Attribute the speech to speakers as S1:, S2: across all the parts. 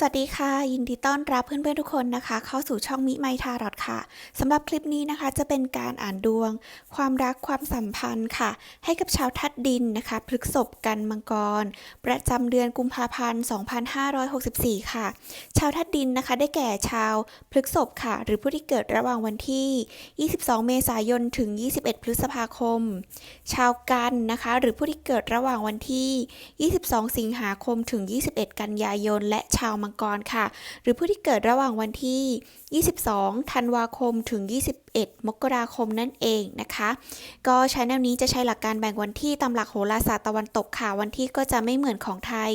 S1: สวัสดีค่ะ ยินดีต้อนรับเพื่อนๆทุกคนนะคะ เข้าสู่ช่องมิไมทารอดค่ะสำหรับคลิปนี้นะคะจะเป็นการอ่านดวง ความรักความสัมพันธ์ค่ะ ให้กับชาวทัดดินนะคะพฤกษบกันมังกร ประจำเดือนกุมภาพันธ์ 2564 ค่ะ ชาวทัดดินนะคะ ได้แก่ชาวพฤกษบค่ะ หรือผู้ที่เกิดระหว่างวันที่ 22 เมษายนถึง 21 พฤษภาคม ชาวกันนะคะ หรือผู้ที่เกิดระหว่างวันที่ 22 สิงหาคมถึง 21 กันยายน และชาวมังกรค่ะ หรือผู้ที่เกิดระหว่างวันที่ 22 ธันวาคมถึง 21 มกราคมนั่นเองนะคะ ก็ใช้แนวนี้จะใช้หลักการแบ่งวันที่ตามหลักโหราศาสตร์ตะวันตกค่ะ วันที่ก็จะไม่เหมือนของไทย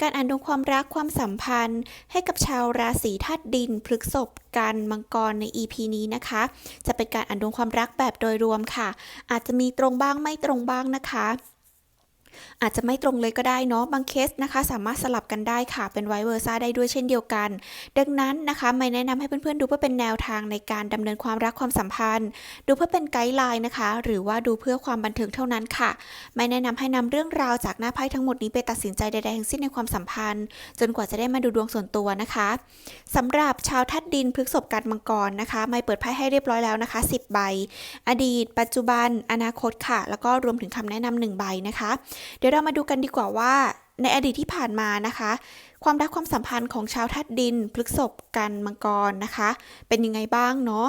S1: การอ่านดวงความรักความสัมพันธ์ ให้กับชาวราศีธาตุดินพฤษภกันมังกรใน EP นี้นะคะ จะเป็นการอ่านดวงความรักแบบโดยรวมค่ะ อาจจะมีตรงบ้างไม่ตรงบ้างนะคะ อาจจะไม่ตรงเลยก็ได้เนาะบางเคสนะคะ สามารถสลับกันได้ค่ะเป็นไวเวอร์ซ่าได้ด้วยเช่นเดียวกัน ดังนั้นนะคะไม่แนะนำให้เพื่อนๆดูเพื่อเป็นแนวทางในการดำเนินความรักความสัมพันธ์ ดูเพื่อเป็นไกด์ไลน์นะคะ หรือว่าดูเพื่อความบันเทิงเท่านั้นค่ะ ไม่แนะนำให้นำเรื่องราวจากหน้าไพ่ทั้งหมดนี้ไปตัดสินใจใดๆทั้งสิ้นในความสัมพันธ์ จนกว่าจะได้มาดูดวงส่วนตัวนะคะสำหรับชาวทัดดินพฤกษภกันมังกรนะคะ ไม่เปิดไพ่ให้เรียบร้อยแล้วนะคะ 10 ใบ อดีต ปัจจุบัน อนาคตค่ะ แล้วก็รวมถึงคำแนะนำหนึ่งใบนะคะเดี๋ยวเรามาดูกันดีกว่าว่า ในอดีตที่ผ่านมานะคะ ความรักความสัมพันธ์ของชาวทัดดินพฤษบกันมังกรนะคะ เป็นยังไงบ้างเนาะ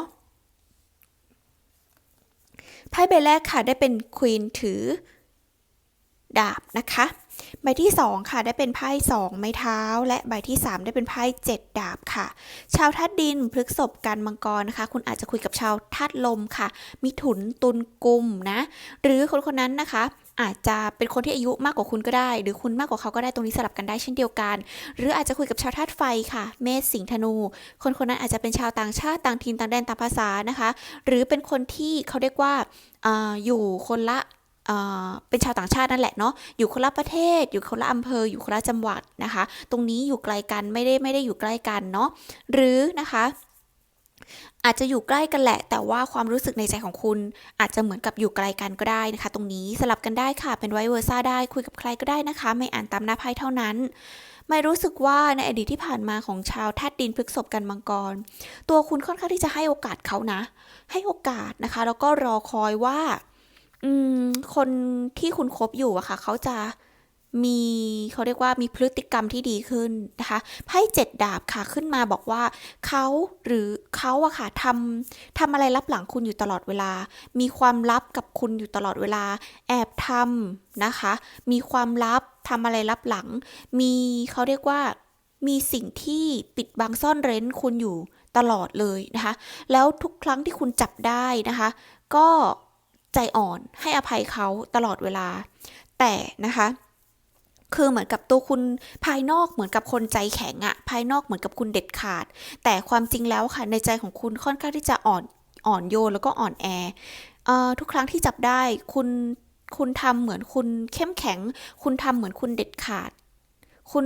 S1: ไพ่ใบแรกค่ะได้เป็นควีนถือ ดาบนะคะ ใบที่ 2 ค่ะ ได้เป็นไพ่2ไม้เท้า และใบที่ 3 ได้เป็นไพ่7ดาบค่ะ ชาวธาตุดินพฤษภกันมังกรนะคะ คุณอาจจะคุยกับชาวธาตุลมค่ะมิถุนตุลกุมนะ หรือคนคนนั้นนะคะอาจจะเป็นคนที่อายุมากกว่าคุณก็ได้ หรือคุณมากกว่าเขาก็ได้ตรงนี้สลับกันได้เช่นเดียวกัน หรืออาจจะคุยกับชาวธาตุไฟค่ะ เมษสิงห์ธนู คนคนนั้นอาจจะเป็นชาวต่างชาติต่างถิ่นต่างแดนต่างภาษานะคะ หรือเป็นคนที่เขาเรียกว่าออยู่คนละ เป็นชาวต่างชาตินั่นแหละเนาะอยู่คนละประเทศ อยู่คนละอำเภอ อยู่คนละจังหวัดนะคะ ตรงนี้อยู่ไกลกันไม่ได้ไม่ได้อยู่ใกล้กันเนาะหรือนะคะอาจจะอยู่ใกล้กันแหละ แต่ว่าความรู้สึกในใจของคุณ อาจจะเหมือนกับอยู่ไกลกันก็ได้นะคะ ตรงนี้สลับกันได้ค่ะ เป็นไวเวอร์ซ่าได้คุยกับใครก็ได้นะคะ ไม่อ่านตามหน้าไพ่เท่านั้น ไม่รู้สึกว่าในอดีตที่ผ่านมาของชาวธาตุดินพฤกษภกันมังกร ตัวคุณค่อนข้างที่จะให้โอกาสเขานะ ให้โอกาสนะคะ แล้วก็รอคอยว่า อืม คนที่คุณคบอยู่อะค่ะ เขาจะมีเขาเรียกว่ามีพฤติกรรมที่ดีขึ้นนะคะไพ่เจ็ดดาบค่ะขึ้นมาบอกว่าเขาหรือเขาอะค่ะทำทำอะไรลับหลังคุณอยู่ตลอดเวลา มีความลับกับคุณอยู่ตลอดเวลา แอบทำนะคะ มีความลับทำอะไรลับหลัง มีเขาเรียกว่ามีสิ่งที่ปิดบังซ่อนเร้นคุณอยู่ตลอดเลยนะคะ แล้วทุกครั้งที่คุณจับได้นะคะ ก็ ใจอ่อนให้อภัยเขาตลอดเวลา แต่นะคะ คือเหมือนกับตัวคุณภายนอกเหมือนกับคนใจแข็งอะภายนอกเหมือนกับคุณเด็ดขาด แต่ความจริงแล้วค่ะในใจของคุณค่อนข้างที่จะอ่อนอ่อนโยนแล้วก็อ่อนแออทุกครั้งที่จับได้คุณคุณทำเหมือนคุณเข้มแข็ง คุณทำเหมือนคุณเด็ดขาด คุณ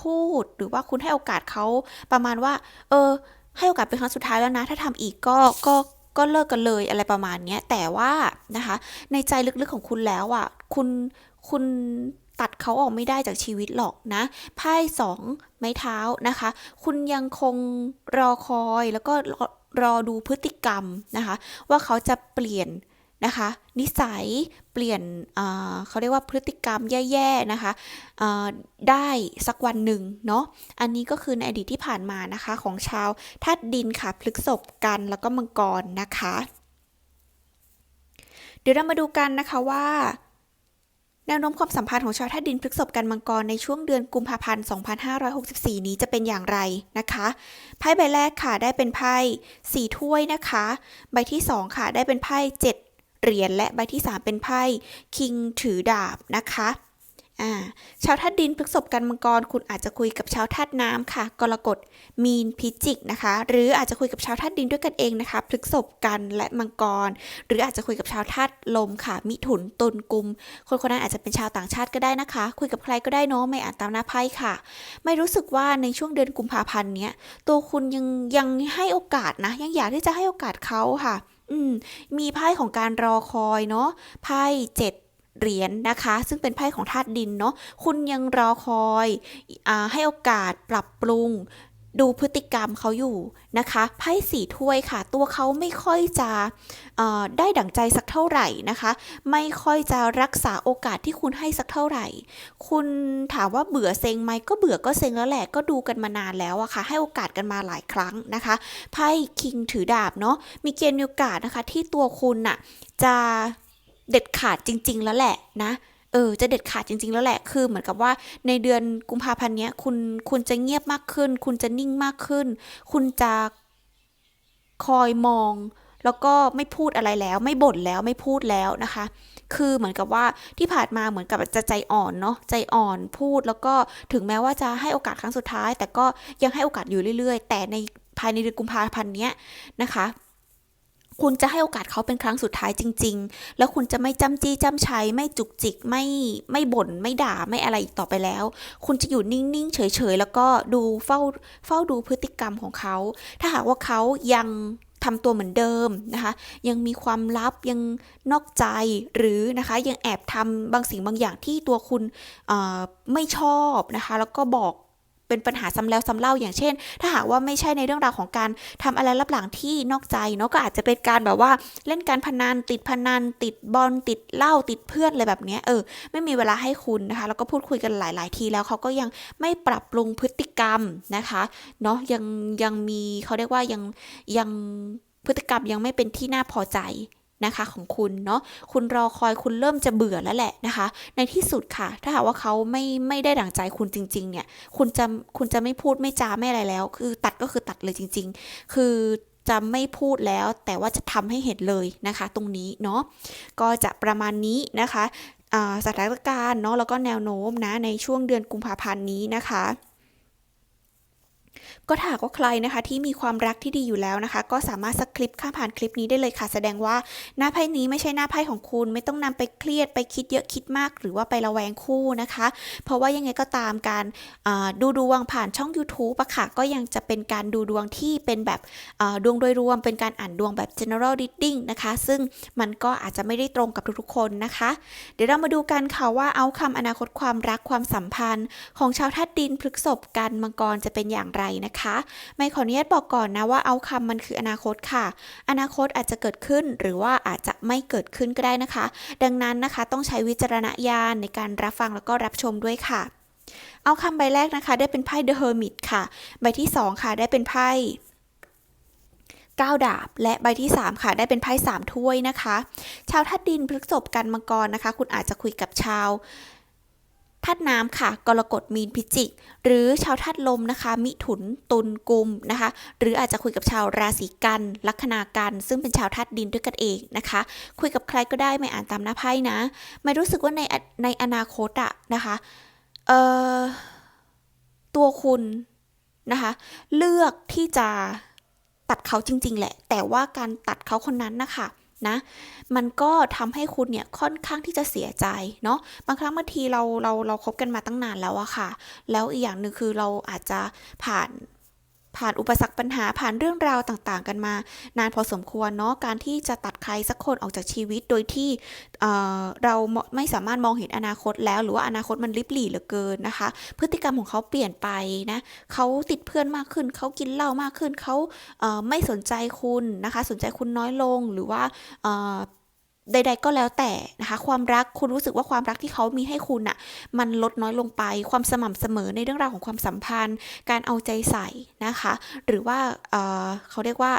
S1: พูดหรือว่าคุณให้โอกาสเขาประมาณว่า เออ ให้โอกาสเป็นครั้งสุดท้ายแล้วนะ ถ้าทำอีกก็ก็ ก็เลิกกันเลยอะไรประมาณนี้แต่ว่านะคะ ในใจลึกๆของคุณแล้วอะคุณคุณตัดเขาออกไม่ได้จากชีวิตหรอกนะไพ่สองไม้เท้านะคะ คุณยังคงรอคอยแล้วก็รอรอดูพฤติกรรมนะคะ ว่าเขาจะเปลี่ยน นะคะ นิสัยเปลี่ยนเขาเรียกว่าพฤติกรรมแย่ๆนะคะได้สักวันหนึ่งเนาะอันนี้ก็คือในอดีตที่ผ่านมานะคะของชาวธาตุดินค่ะพฤกษบกันแล้วก็มังกรนะคะ เดี๋ยวเรามาดูกันนะคะว่าแนวโน้มความสัมพันธ์ของชาวธาดินพฤษภกันมังกรในช่วงเดือนกุมภาพันธ์ 2564 นี้จะเป็นอย่างไรนะคะ ไพ่ใบแรกค่ะได้เป็นไพ่สี่ถ้วยนะคะ ใบที่สองค่ะได้เป็นไพ่เจ็ด เหรียญและใบที่สามเป็นไพ่คิงถือดาบนะคะาชาวธาตุดินพฤษภกันมังกร คุณอาจจะคุยกับชาวธาตุน้ำค่ะ กรกฎมีนพิจิกนะคะ หรืออาจจะคุยกับชาวธาตุดินด้วยกันเองนะคะพฤษภกันและมังกร หรืออาจจะคุยกับชาวธาตุลมค่ะ มิถุนตุลกุม คนคนนั้นอาจจะเป็นชาวต่างชาติก็ได้นะคะ คุยกับใครก็ได้เนาะไม่อ่านตามหน้าไพ่ค่ะ ไม่รู้สึกว่าในช่วงเดือนกุมภาพันธ์เนี้ยตัวคุณยังยังให้โอกาสนะยังอยากที่จะให้โอกาสเขาค่ะ อืมมีไพ่ของการรอคอยเนาะไพ่เจ็ดเหรียญนะคะ ซึ่งเป็นไพ่ของธาตุดินเนาะคุณยังรอคอยอให้โอกาสปรับปรุง ดูพฤติกรรมเขาอยู่นะคะไพ่สีถ้วยค่ะ ตัวเขาไม่ค่อยจะได้ดั่งใจสักเท่าไหร่นะคะ ไม่ค่อยจะรักษาโอกาสที่คุณให้สักเท่าไหร่ คุณถามว่าเบื่อเซ็งไหมก็เบื่อก็เซ็งแล้วแหละก็ดูกันมานานแล้วอะค่ะ ให้โอกาสกันมาหลายครั้งนะคะไพ่คิงถือดาบเนาะมีเกณฑ์มีโอกาสนะคะที่ตัวคุณน่ะจะเด็ดขาดจริง ๆ แล้วแหละนะ เออจะเด็ดขาดจริง ๆ แล้วแหละ คือเหมือนกับว่าในเดือนกุมภาพันธ์เนี้ยคุณคุณจะเงียบมากขึ้น คุณจะนิ่งมากขึ้น คุณจะคอยมอง แล้วก็ไม่พูดอะไรแล้ว ไม่บ่นแล้วไม่พูดแล้วนะคะ คือเหมือนกับว่าที่ผ่านมาเหมือนกับจะใจอ่อนเนาะใจอ่อนพูดแล้วก็ถึงแม้ว่าจะให้โอกาสครั้งสุดท้าย แต่ก็ยังให้โอกาสอยู่เรื่อย ๆ แต่ในภายในเดือนกุมภาพันธ์เนี้ยนะคะ คุณจะให้โอกาสเขาเป็นครั้งสุดท้ายจริง ๆ แล้วคุณจะไม่จำจี้จำชัยไม่จุกจิกไม่ไม่บ่นไม่ด่าไม่อะไรอีกต่อไปแล้ว คุณจะอยู่นิ่งๆเฉยๆแล้วก็ดูเฝ้าเฝ้าดูพฤติกรรมของเขา ถ้าหากว่าเขายังทำตัวเหมือนเดิมนะคะ ยังมีความลับยังนอกใจหรือนะคะยังแอบทำบางสิ่งบางอย่างที่ตัวคุณไม่ชอบนะคะ แล้วก็บอก เป็นปัญหาซ้ำแล้วซ้ำเล่าอย่างเช่น ถ้าหากว่าไม่ใช่ในเรื่องราวของการทำอะไรลับหลังที่นอกใจเนาะก็อาจจะเป็นการแบบว่าเล่นการพนันติดพนัน ติดบอลติดเหล้าติดเพื่อนอะไรแบบนี้เออ ไม่มีเวลาให้คุณนะคะแล้วก็พูดคุยกันหลาย ๆ ทีแล้วเขาก็ยังไม่ปรับปรุงพฤติกรรมนะคะเนาะยังยังมีเขาเรียกว่ายังยังพฤติกรรมยังไม่เป็นที่น่าพอใจ นะคะของคุณเนาะคุณรอคอยคุณเริ่มจะเบื่อแล้วแหละนะคะ ในที่สุดค่ะ ถ้าหากว่าเขาไม่ไม่ได้ดั่งใจคุณจริง ๆ เนี่ย คุณจะคุณจะไม่พูดไม่จาไม่อะไรแล้ว คือตัดก็คือตัดเลยจริง ๆ คือจะไม่พูดแล้ว แต่ว่าจะทำให้เห็นเลยนะคะ ตรงนี้เนาะก็จะประมาณนี้นะคะสถานการณ์เนาะแล้วก็แนวโน้มนะในช่วงเดือนกุมภาพันธ์นี้นะคะ ก็ถ้าหากว่าใครนะคะที่มีความรักที่ดีอยู่แล้วนะคะ ก็สามารถสคริปข้ามผ่านคลิปนี้ได้เลยค่ะ แสดงว่าหน้าไพ่นี้ไม่ใช่หน้าไพ่ของคุณ ไม่ต้องนำไปเครียดไปคิดเยอะคิดมาก หรือว่าไประแวงคู่นะคะ เพราะว่ายังไงก็ตามการดูดวงผ่านช่อง YouTube อะค่ะก็ยังจะเป็นการดูดวงที่เป็นแบบดวงโดยรวม เป็นการอ่านดวงแบบ general reading นะคะ ซึ่งมันก็อาจจะไม่ได้ตรงกับทุกๆคนนะคะ เดี๋ยวเรามาดูกันค่ะว่าเอาคำอนาคตความรักความสัมพันธ์ ของชาวธาตุดินพฤษภกันมังกรจะเป็นอย่างไรนะคะไม่ขออนุญาตบอกก่อนนะว่าเอาคำมันคืออนาคตค่ะ อนาคตอาจจะเกิดขึ้นหรือว่าอาจจะไม่เกิดขึ้นก็ได้นะคะ ดังนั้นนะคะต้องใช้วิจารณญาณในการรับฟังแล้วก็รับชมด้วยค่ะ เอาคำใบแรกนะคะ ได้เป็นไพ่ The Hermit ค่ะ ใบที่ 2 ค่ะ ได้เป็นไพ่ก้าวดาบ และใบที่ 3 ค่ะ ได้เป็นไพ่สามถ้วยนะคะ ชาวธาตุดินพฤษภกันมังกรนะคะ คุณอาจจะคุยกับชาว ธาตุน้ำค่ะ กรกฎมีนพิจิก หรือชาวธาตุลมนะคะ มิถุนตุลกุมนะคะ หรืออาจจะคุยกับชาวราศีกัน ลัคนากัน ซึ่งเป็นชาวธาตุดินด้วยกันเองนะคะ คุยกับใครก็ได้ไม่อ่านตามหน้าไพ่นะ ไม่รู้สึกว่าในในอนาคตอะนะคะเอ่อตัวคุณนะคะ เลือกที่จะตัดเขาจริง ๆ แหละ แต่ว่าการตัดเขาคนนั้นนะคะ นะ มันก็ทำให้คุณเนี่ยค่อนข้างที่จะเสียใจเนาะบางครั้งบางทีเราเราเราคบกันมาตั้งนานแล้วอะค่ะ แล้วอีกอย่างหนึ่งคือเราอาจจะผ่าน ผ่านอุปสรรคปัญหาผ่านเรื่องราวต่างๆ กันมา นานพอสมควรเนาะการที่จะตัดใครสักคนออกจากชีวิตโดยที่เเราไม่สามารถมองเห็นอนาคตแล้ว หรือว่าอนาคตมันลิบหลี่เหลือเกินนะคะ พฤติกรรมของเขาเปลี่ยนไปนะเขาติดเพื่อนมากขึ้นเขากินเหล้ามากขึ้นเขาเไม่สนใจคุณนะคะ สนใจคุณน้อยลงหรือว่า ใด ๆ ก็แล้วแต่นะคะ ความรักคุณรู้สึกว่าความรักที่เขามีให้คุณอะมันลดน้อยลงไป ความสม่ำเสมอในเรื่องราวของความสัมพันธ์ การเอาใจใส่นะคะ หรือว่าเเขาเรียกว่า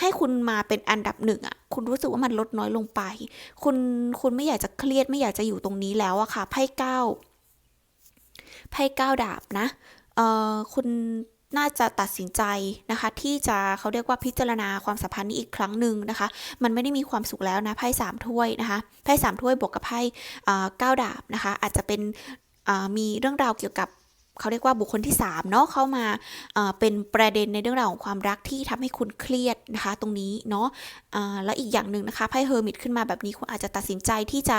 S1: ให้คุณมาเป็นอันดับหนึ่งอะคุณรู้สึกว่ามันลดน้อยลงไป คุณคุณไม่อยากจะเครียดไม่อยากจะอยู่ตรงนี้แล้วอะค่ะไพ่เก้าไพ่เก้าดาบนะเออคุณ น่าจะตัดสินใจนะคะ ที่จะเขาเรียกว่าพิจารณาความสัมพันธ์นี้อีกครั้งหนึ่งนะคะ มันไม่ได้มีความสุขแล้วนะไพ่สามถ้วยนะคะไพ่สามถ้วยบวกกับไพ่เก้าดาบนะคะ อาจจะเป็นมีเรื่องราวเกี่ยวกับเขาเรียกว่าบุคคลที่3เนาะเข้ามาเป็นประเด็นในเรื่องราวของความรักที่ทำให้คุณเครียดนะคะ ตรงนี้เนาะแล้วอีกอย่างหนึ่งนะคะไพ่เฮอร์มิตขึ้นมาแบบนี้คุณอาจจะตัดสินใจที่จะ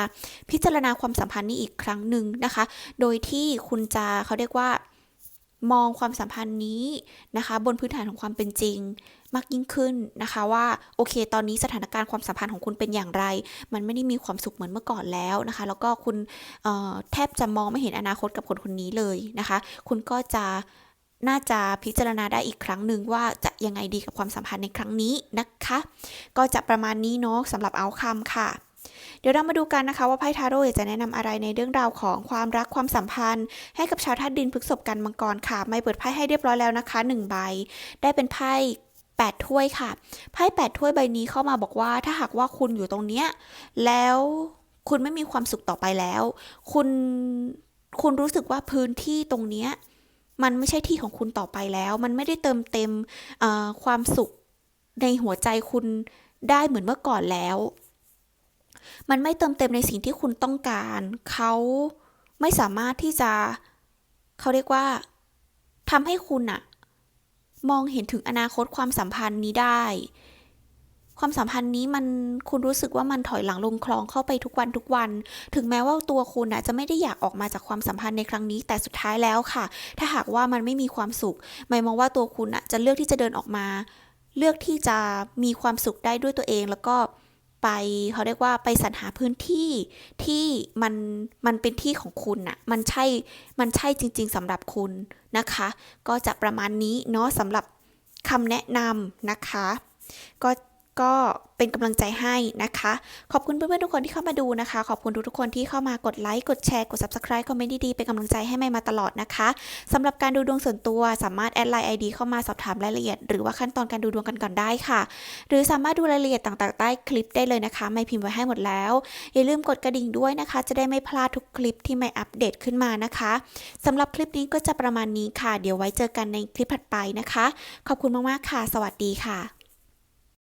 S1: พิจารณาความสัมพันธ์นี้อีกครั้งหนึ่งนะคะ โดยที่คุณจะเขาเรียกว่า มองความสัมพันธ์นี้นะคะ บนพื้นฐานของความเป็นจริง มากยิ่งขึ้นนะคะว่าโอเค ตอนนี้สถานการณ์ความสัมพันธ์ของคุณเป็นอย่างไร มันไม่ได้มีความสุขเหมือนเมื่อก่อนแล้วนะคะ แล้วก็คุณแทบจะมองไม่เห็นอนาคตกับคนคนนี้เลยนะคะ คุณก็จะน่าจะพิจารณาได้อีกครั้งหนึ่งว่าจะยังไงดีกับความสัมพันธ์ในครั้งนี้นะคะ ก็จะประมาณนี้เนาะสำหรับเอาคำค่ะ เดี๋ยวเรามาดูกันนะคะว่าไพ่ทาโร่จะแนะนำอะไรในเรื่องราวของความรักความสัมพันธ์ ให้กับชาวธาตุดินพฤษภกันมังกรค่ะ ไม่เปิดไพ่ให้เรียบร้อยแล้วนะคะหนึ่งใบ ได้เป็นไพ่แปดถ้วยค่ะ ไพ่แปดถ้วยใบนี้เข้ามาบอกว่า ถ้าหากว่าคุณอยู่ตรงเนี้ยแล้วคุณไม่มีความสุขต่อไปแล้ว คุณคุณรู้สึกว่าพื้นที่ตรงเนี้ยมันไม่ใช่ที่ของคุณต่อไปแล้ว มันไม่ได้เติมเต็มความสุขในหัวใจคุณได้เหมือนเมื่อก่อนแล้ว มันไม่เติมเต็มในสิ่งที่คุณต้องการ เขาไม่สามารถที่จะ เขาเรียกว่าทำให้คุณอะมองเห็นถึงอนาคตความสัมพันธ์นี้ได้ ความสัมพันธ์นี้มันคุณรู้สึกว่ามันถอยหลังลงคลองเข้าไปทุกวันทุกวัน ถึงแม้ว่าตัวคุณอะจะไม่ได้อยากออกมาจากความสัมพันธ์ในครั้งนี้ แต่สุดท้ายแล้วค่ะ ถ้าหากว่ามันไม่มีความสุขหมายมองว่าตัวคุณอะจะเลือกที่จะเดินออกมา เลือกที่จะมีความสุขได้ด้วยตัวเองแล้วก็ ไปเขาเรียกว่าไปสรรหาพื้นที่ที่มันมันเป็นที่ของคุณน่ะมันใช่มันใช่จริง ๆสำหรับคุณนะคะ ก็จะประมาณนี้เนาะสำหรับคำแนะนำนะคะ ก็ ก็เป็นกำลังใจให้นะคะ ขอบคุณเพื่อนๆทุกคนที่เข้ามาดูนะคะ ขอบคุณทุกๆคนที่เข้ามากดไลค์ กดแชร์ กด subscribe คอมเมนต์ดีๆ เป็นกำลังใจให้ไม่มาตลอดนะคะสำหรับการดูดวงส่วนตัวสามารถแอดไลน์ ID เข้ามาสอบถามรายละเอียด หรือว่าขั้นตอนการดูดวงกันก่อนได้ค่ะ หรือสามารถดูรายละเอียดต่างๆ ใต้คลิปได้เลยนะคะ ไม่พิมพ์ไว้ให้หมดแล้ว อย่าลืมกดกระดิ่งด้วยนะคะ จะได้ไม่พลาดทุกคลิปที่ไม่อัปเดตขึ้นมานะคะสำหรับคลิปนี้ก็จะประมาณนี้ค่ะ เดี๋ยวไว้เจอกันในคลิปถัดไปนะคะ ขอบคุณมากๆค่ะ สวัสดีค่ะ